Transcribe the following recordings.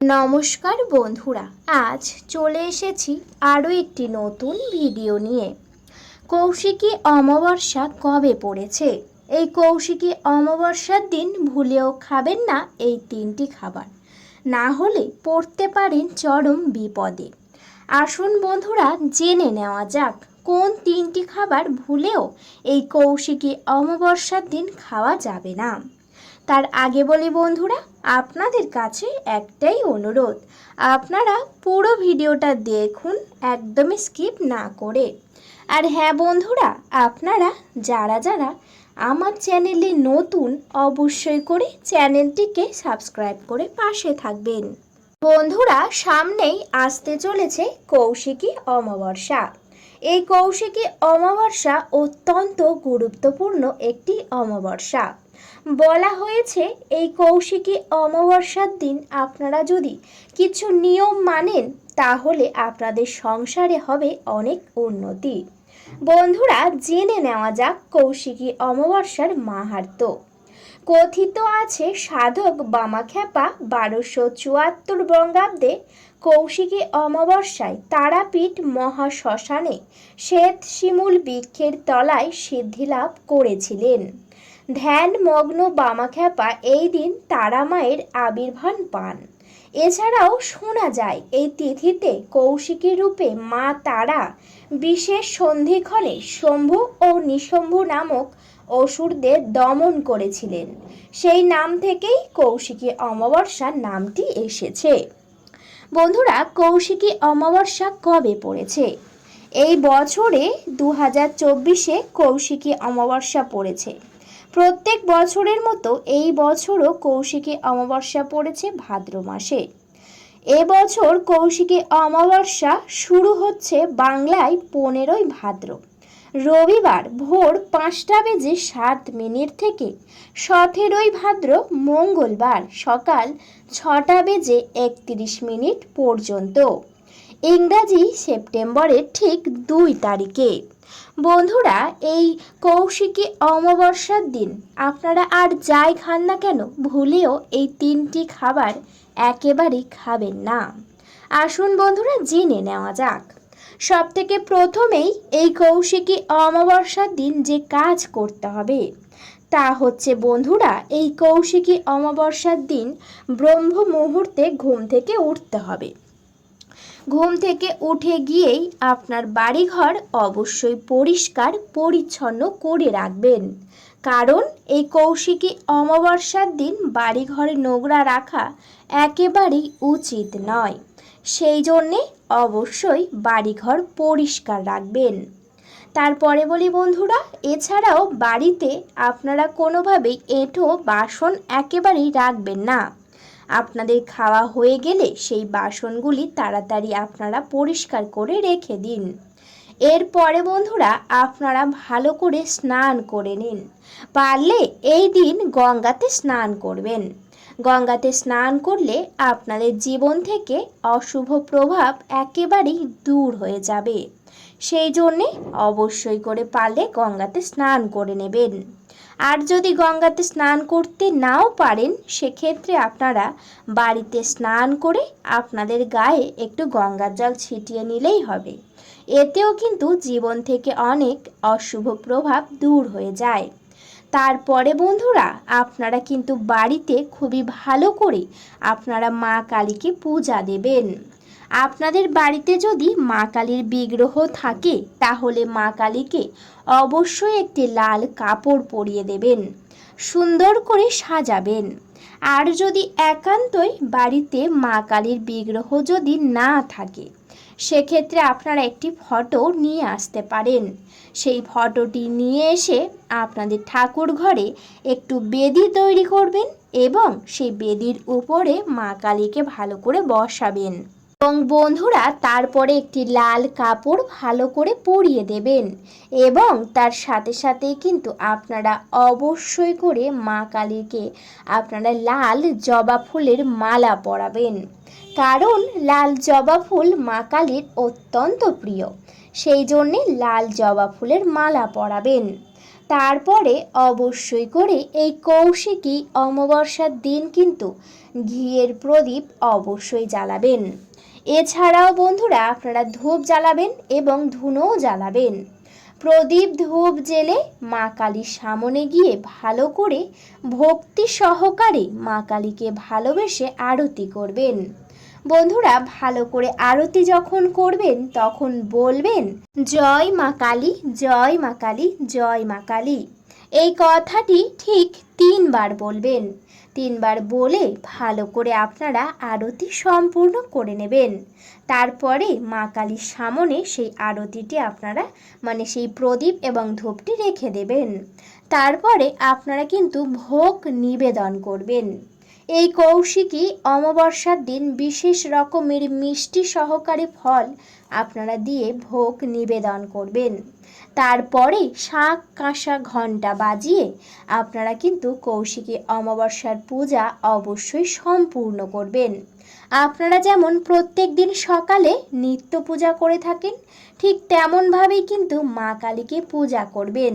নমস্কার বন্ধুরা, আজ চলে এসেছি আরও একটি নতুন ভিডিও নিয়ে। কৌশিকী অমাবস্যা কবে পড়েছে? এই কৌশিকী অমাবস্যার দিন ভুলেও খাবেন না এই তিনটি খাবার। না হলে পড়তে পারেন চরম বিপদে। আসুন বন্ধুরা, জেনে নেওয়া যাক, কোন তিনটি খাবার ভুলেও এই কৌশিকী অমাবস্যার দিন খাওয়া যাবে না? তার আগে বলি বন্ধুরা, আপনাদের কাছে একটাই অনুরোধ, আপনারা পুরো ভিডিওটা দেখুন, একদমই স্কিপ না করে। আর হ্যাঁ বন্ধুরা, আপনারা যারা যারা আমার চ্যানেলে নতুন, অবশ্যই করে চ্যানেলটিকে সাবস্ক্রাইব করে পাশে থাকবেন। বন্ধুরা, সামনেই আসতে চলেছে কৌশিকী অমাবস্যা। এই কৌশিকী অমাবস্যা অত্যন্ত গুরুত্বপূর্ণ একটি অমাবস্যা। বলা হয়েছে, এই কৌশিকী অমাবস্যার দিন আপনারা যদি কিছু নিয়ম মানেন, তাহলে আপনাদের সংসারে হবে অনেক উন্নতি। বন্ধুরা, জেনে নেওয়া যাক কৌশিকী অমাবস্যার মাহাত্ম। কথিত আছে, সাধক বামাখ্যাপা বারোশো চুয়াত্তর বঙ্গাব্দে কৌশিকী অমাবস্যায় তারাপীঠ মহাশ্মশানে শ্বেত শিমুল বৃক্ষের তলায় সিদ্ধিলাভ করেছিলেন। ধ্যানমগ্ন বামাখ্যাপা, এই দিন তারামায়ের আবির্ভাব পান। এছাড়াও শোনা যায়, এই তিথিতে কৌশিকী রূপে মা তারা বিশেষ সন্ধিক্ষণে শম্ভু ও নিশম্ভু নামক অসুরদের দমন করেছিলেন। সেই নাম থেকেই কৌশিকী অমাবস্যা নামটি এসেছে। বন্ধুরা, কৌশিকী অমাবস্যা কবে পড়েছে? এই বছরে দু হাজার চব্বিশে কৌশিকী অমাবস্যা পড়েছে। প্রত্যেক বছরের মতো এই বছরও কৌশিকী অমাবস্যা পড়েছে ভাদ্র মাসে। এবছর কৌশিকী অমাবস্যা শুরু হচ্ছে বাংলায় পনেরোই ভাদ্র। রবিবার ভোর পাঁচটা বেজে সাত মিনিট থেকে সতেরোই ভাদ্র মঙ্গলবার সকাল ছটা বেজে একত্রিশ মিনিট পর্যন্ত। ইংরাজি সেপ্টেম্বরের ঠিক দুই তারিখে। বন্ধুরা, এই কৌশিকী অমাবস্যার দিন আপনারা আর যাই খান না কেন, ভুলেও এই তিনটি খাবার একেবারেই খাবেন না। আসুন বন্ধুরা, জেনে নেওয়া যাক। সব থেকে প্রথমেই এই কৌশিকী অমাবস্যার দিন যে কাজ করতে হবে, তা হচ্ছে বন্ধুরা, এই কৌশিকী অমাবস্যার দিন ব্রহ্ম মুহূর্তে ঘুম থেকে উঠতে হবে। ঘুম থেকে উঠে গিয়েই আপনার বাড়িঘর অবশ্যই পরিষ্কার, পরিচ্ছন্ন করে রাখবেন। কারণ এই কৌশিকী অমাবস্যার দিন বাড়িঘরে নোংরা রাখা একেবারেই উচিত নয়। সেই জন্যে অবশ্যই বাড়িঘর পরিষ্কার রাখবেন। তারপরে বলি বন্ধুরা, এছাড়াও বাড়িতে আপনারা কোনোভাবেই এঁঠো বাসন একেবারেই রাখবেন না। আপনাদের খাওয়া হয়ে গেলে সেই বাসনগুলি তাড়াতাড়ি আপনারা পরিষ্কার করে রেখে দিন। এরপরে বন্ধুরা আপনারা ভালো করে স্নান করে নিন। পারলে এই দিন গঙ্গাতে স্নান করবেন। গঙ্গাতে স্নান করলে আপনাদের জীবন থেকে অশুভ প্রভাব একেবারেই দূর হয়ে যাবে। সেই জন্যে অবশ্যই করে পারলে গঙ্গাতে স্নান করে নেবেন। আর যদি গঙ্গাতে স্নান করতে নাও পারেন, সেক্ষেত্রে আপনারা বাড়িতে স্নান করে আপনাদের গায়ে একটু গঙ্গার জল ছিটিয়ে নিলেই হবে। এতেও কিন্তু জীবন থেকে অনেক অশুভ প্রভাব দূর হয়ে যায়। তারপরে বন্ধুরা, আপনারা কিন্তু বাড়িতে খুবই ভালো করে আপনারা মা কালীকে পূজা দেবেন। আপনাদের বাড়িতে যদি মা কালীর বিগ্রহ থাকে, তাহলে মা কালীকে অবশ্যই একটি লাল কাপড় পরিয়ে দেবেন, সুন্দর করে সাজাবেন। আর যদি একান্তই বাড়িতে মা কালীর বিগ্রহ যদি না থাকে, সেক্ষেত্রে আপনারা একটি ফটো নিয়ে আসতে পারেন। সেই ফটোটি নিয়ে এসে আপনাদের ঠাকুর ঘরে একটু বেদি তৈরি করবেন এবং সেই বেদির উপরে মা কালীকে ভালো করে বসাবেন। এবং বন্ধুরা তারপরে একটি লাল কাপড় ভালো করে পরিয়ে দেবেন। এবং তার সাথে সাথেই কিন্তু আপনারা অবশ্যই করে মা কালীকে আপনারা লাল জবা ফুলের মালা পরাবেন। কারণ লাল জবা ফুল মা কালীর অত্যন্ত প্রিয়। সেই জন্যে লাল জবা ফুলের মালা পরাবেন। তারপরে অবশ্যই করে এই কৌশিকী অমাবস্যার দিন কিন্তু ঘিয়ের প্রদীপ অবশ্যই জ্বালাবেন। এছাড়াও বন্ধুরা আপনারা ধূপ জ্বালাবেন এবং ধুনোও জ্বালাবেন। প্রদীপ ধূপ জেলে মা কালীর সামনে গিয়ে ভালো করে ভক্তি সহকারে মা কালীকে ভালোবেসে আরতি করবেন। বন্ধুরা ভালো করে আরতি যখন করবেন, তখন বলবেন, জয় মা কালী, জয় মা কালী, জয় মা কালী। এই কথাটি ঠিক তিনবার বলবেন। তিনবার বলে ভালো করে আপনারা আরতি সম্পূর্ণ করে নেবেন। তারপরে মা কালীর সামনে সেই আরতিটি আপনারা মানে সেই প্রদীপ এবং ধূপটি রেখে দেবেন। তারপরে আপনারা কিন্তু ভোগ নিবেদন করবেন। এই কৌশিকী অমাবস্যার দিন বিশেষ রকমের মিষ্টি সহকারে ফল আপনারা দিয়ে ভোগ নিবেদন করবেন। তারপরে শাঁখ কাঁসা ঘণ্টা বাজিয়ে আপনারা কিন্তু কৌশিকী অমাবস্যার পূজা অবশ্যই সম্পূর্ণ করবেন। আপনারা যেমন প্রত্যেক দিন সকালে নিত্য পূজা করে থাকেন, ঠিক তেমনভাবেই কিন্তু মা কালীকে পূজা করবেন।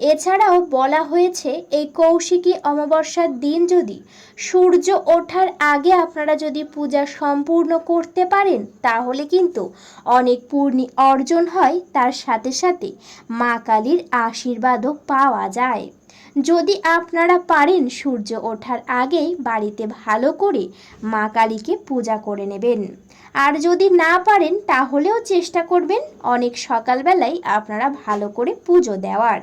এছাড়াও বলা হয়েছে, এই কৌশিকী অমাবস্যার দিন যদি সূর্য ওঠার আগে আপনারা যদি পূজা সম্পূর্ণ করতে পারেন, তাহলে কিন্তু অনেক পূর্ণি অর্জন হয়। তার সাথে সাথে মা কালীর আশীর্বাদও পাওয়া যায়। যদি আপনারা পারেন সূর্য ওঠার আগেই বাড়িতে ভালো করে মা কালীকে পূজা করে নেবেন। আর যদি না পারেন, তাহলেও চেষ্টা করবেন অনেক সকালবেলায় আপনারা ভালো করে পুজো দেওয়ার।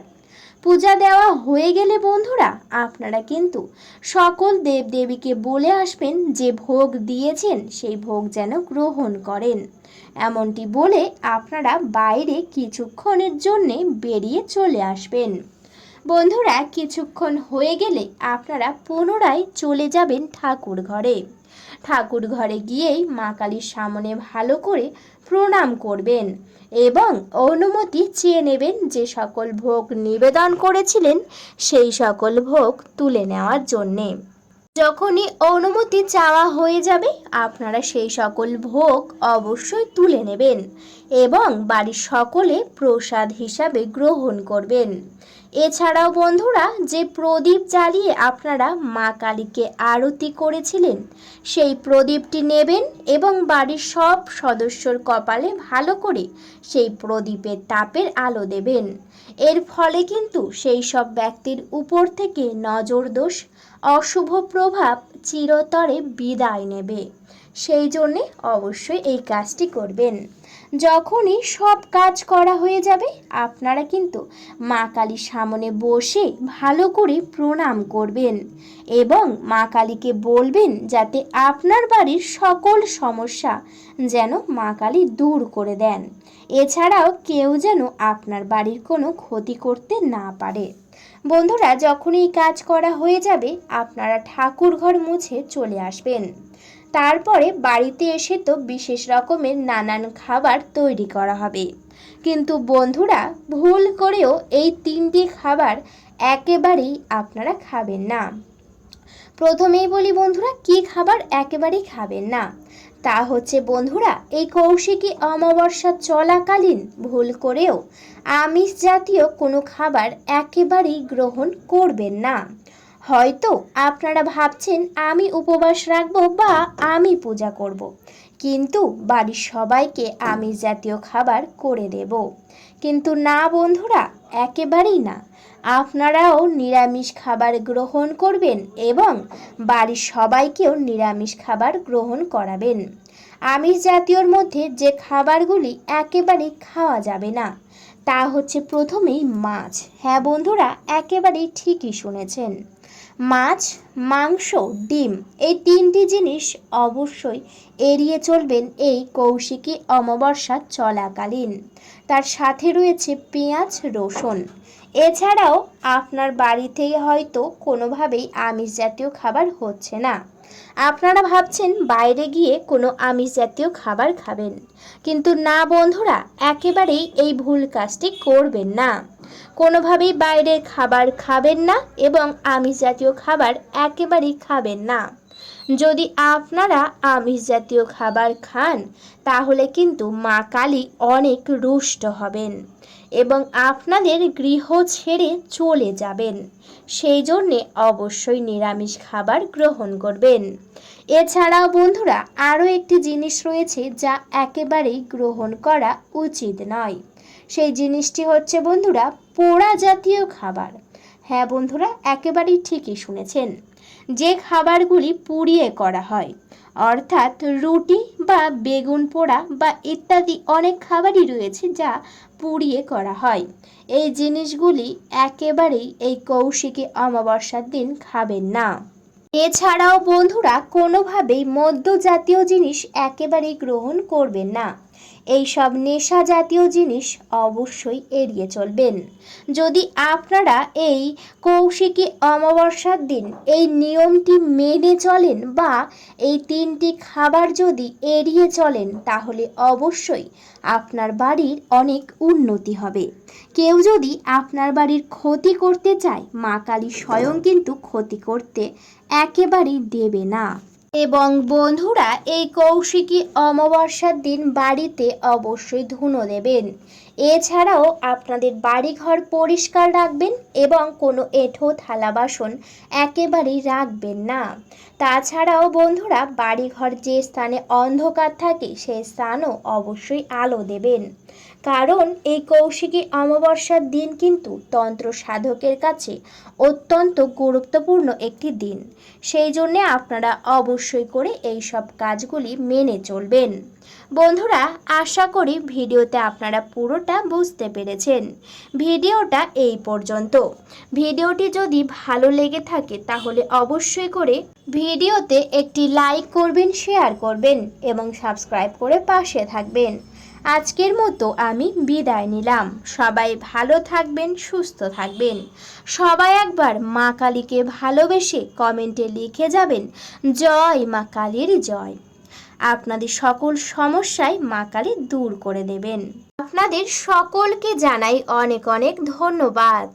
পূজা দেওয়া হয়ে গেলে বন্ধুরা, আপনারা কিন্তু সকল দেবদেবীকে বলে আসবেন যে ভোগ দিয়েছেন, সেই ভোগ যেন গ্রহণ করেন। এমনটি বলে আপনারা বাইরে কিছুক্ষণের জন্যে বেরিয়ে চলে আসবেন। বন্ধুরা, কিছুক্ষণ হয়ে গেলে আপনারা পুনরায় চলে যাবেন ঠাকুর ঘরে। ঠাকুর ঘরে গিয়েই মা কালীর সামনে ভালো করে প্রণাম করবেন এবং অনুমতি চেয়ে নেবেন যে সকল ভোগ নিবেদন করেছিলেন, সেই সকল ভোগ তুলে নেওয়ার জন্যে। যখনই অনুমতি চাওয়া হয়ে যাবে, আপনারা সেই সকল ভোগ অবশ্যই তুলে নেবেন এবং বাড়ির সকলে প্রসাদ হিসাবে গ্রহণ করবেন। এছাড়াও বন্ধুরা, যে প্রদীপ জ্বালিয়ে আপনারা মা কালীকে আরতি করেছিলেন, সেই প্রদীপটি নেবেন এবং বাড়ির সব সদস্যর কপালে ভালো করে সেই প্রদীপের তাপের আলো দেবেন। এর ফলে কিন্তু সেই সব ব্যক্তির উপর থেকে নজর দোষ অশুভ প্রভাব চিরতরে বিদায় নেবে। সেই জন্যে অবশ্যই এই কাজটি করবেন। যখনই সব কাজ করা হয়ে যাবে, আপনারা কিন্তু মা কালীর সামনে বসে ভালো করে প্রণাম করবেন এবং মা কালীকে বলবেন যাতে আপনার বাড়ির সকল সমস্যা যেন মা কালী দূর করে দেন। এছাড়াও কেউ যেন আপনার বাড়ির কোনো ক্ষতি করতে না পারে। বন্ধুরা যখন এই কাজ করা হয়ে যাবে, আপনারা ঠাকুর ঘর মুছে চলে আসবেন। তারপরে বাড়িতে এসে তো বিশেষ রকমের নানান খাবার তৈরি করা হবে। কিন্তু বন্ধুরা, ভুল করেও এই তিনটি খাবার একেবারেই আপনারা খাবেন না। প্রথমেই বলি বন্ধুরা, কি খাবার একেবারেই খাবেন না? তা হচ্ছে বন্ধুরা, এই কৌশিকী অমাবস্যা চলাকালীন ভুল করেও আমিষ জাতীয় কোনো খাবার একেবারেই গ্রহণ করবেন না। হয়তো আপনারা ভাবছেন আমি উপবাস রাখব বা আমি পূজা করব। কিন্তু বাড়ির সবাইকে আমিষ জাতীয় খাবার করে দেব। কিন্তু না বন্ধুরা, একেবারেই না। আপনারাও নিরামিষ খাবার গ্রহণ করবেন এবং বাড়ির সবাইকেও নিরামিষ খাবার গ্রহণ করাবেন। আমিষ জাতীয়র মধ্যে যে খাবারগুলি একেবারেই খাওয়া যাবে না, তা হচ্ছে প্রথমেই মাছ। হ্যাঁ বন্ধুরা, একেবারেই ঠিকই শুনেছেন। মাছ, মাংস, ডিম এই তিনটি জিনিস অবশ্যই এড়িয়ে চলবেন এই কৌশিকী অমাবস্যা চলাকালীন। তার সাথে রয়েছে পেঁয়াজ, রসুন। এছাড়াও আপনার বাড়িতেই হয়তো কোনোভাবেই আমিষ জাতীয় খাবার হচ্ছে না। আপনারা ভাবছেন বাইরে গিয়ে কোনো আমিষ জাতীয় খাবার খাবেন। কিন্তু না বন্ধুরা, একেবারেই এই ভুল কাজটি করবেন না। কোনোভাবেই বাইরের খাবার খাবেন না এবং আমিষ জাতীয় খাবার একেবারেই খাবেন না। যদি আপনারা আমিষ জাতীয় খাবার খান, তাহলে কিন্তু মা কালী অনেক রুষ্ট হবেন এবং আপনাদের গৃহ ছেড়ে চলে যাবেন। সেই জন্যে অবশ্যই নিরামিষ খাবার গ্রহণ করবেন। এছাড়াও বন্ধুরা, আরও একটি জিনিস রয়েছে যা একেবারেই গ্রহণ করা উচিত নয়। সেই জিনিসটি হচ্ছে, বন্ধুরা, পোড়া জাতীয় খাবার। হ্যাঁ বন্ধুরা, একেবারেই ঠিকই শুনেছেন। যে খাবারগুলি পুড়িয়ে করা হয়, অর্থাৎ রুটি বা বেগুন পোড়া বা ইত্যাদি অনেক খাবারই রয়েছে যা পুড়িয়ে করা হয়। এই জিনিসগুলি একেবারেই এই কৌশিকী অমাবস্যার দিন খাবেন না। এছাড়াও, বন্ধুরা, কোনোভাবেই মদ্য জাতীয় জিনিস একেবারেই গ্রহণ করবেন না। এই সব নেশা জাতীয় জিনিস অবশ্যই এড়িয়ে চলবেন। যদি আপনারা এই কৌশিকী অমাবস্যার দিন এই নিয়মটি মেনে চলেন বা এই তিনটি খাবার যদি এড়িয়ে চলেন, তাহলে অবশ্যই আপনার বাড়ির অনেক উন্নতি হবে। কেউ যদি আপনার বাড়ির ক্ষতি করতে চায়, মা কালী স্বয়ং কিন্তু ক্ষতি করতে একেবারেই দেবে না। এবং বন্ধুরা, এই কৌশিকী অমাবস্যার দিন বাড়িতে অবশ্যই ধুনো দেবেন। এছাড়াও আপনাদের বাড়িঘর পরিষ্কার রাখবেন এবং কোনো এঁঠো, থালা বাসন একেবারেই রাখবেন না। তাছাড়াও বন্ধুরা, বাড়িঘর যে স্থানে অন্ধকার থাকে সেই স্থানও অবশ্যই আলো দেবেন। কারণ এই কৌশিকী অমাবস্যার দিন কিন্তু তন্ত্র সাধকের কাছে অত্যন্ত গুরুত্বপূর্ণ একটি দিন। সেই জন্যে আপনারা অবশ্যই করে এই সব কাজগুলি মেনে চলবেন। বন্ধুরা, আশা করি ভিডিওতে আপনারা পুরোটা বুঝতে পেরেছেন। ভিডিওটা এই পর্যন্ত। ভিডিওটি যদি ভালো লেগে থাকে, তাহলে অবশ্যই করে ভিডিওতে একটি লাইক করবেন, শেয়ার করবেন এবং সাবস্ক্রাইব করে পাশে থাকবেন। আজকের মতো আমি বিদায় নিলাম। সবাই ভালো থাকবেন, সুস্থ থাকবেন। সবাই একবার মা কালীকে ভালোবেসে কমেন্টে লিখে যাবেন, জয় মা কালীর জয়। আপনাদের সকল সমস্যায় মা কালী দূর করে দেবেন। আপনাদের সকলকে জানাই অনেক অনেক ধন্যবাদ।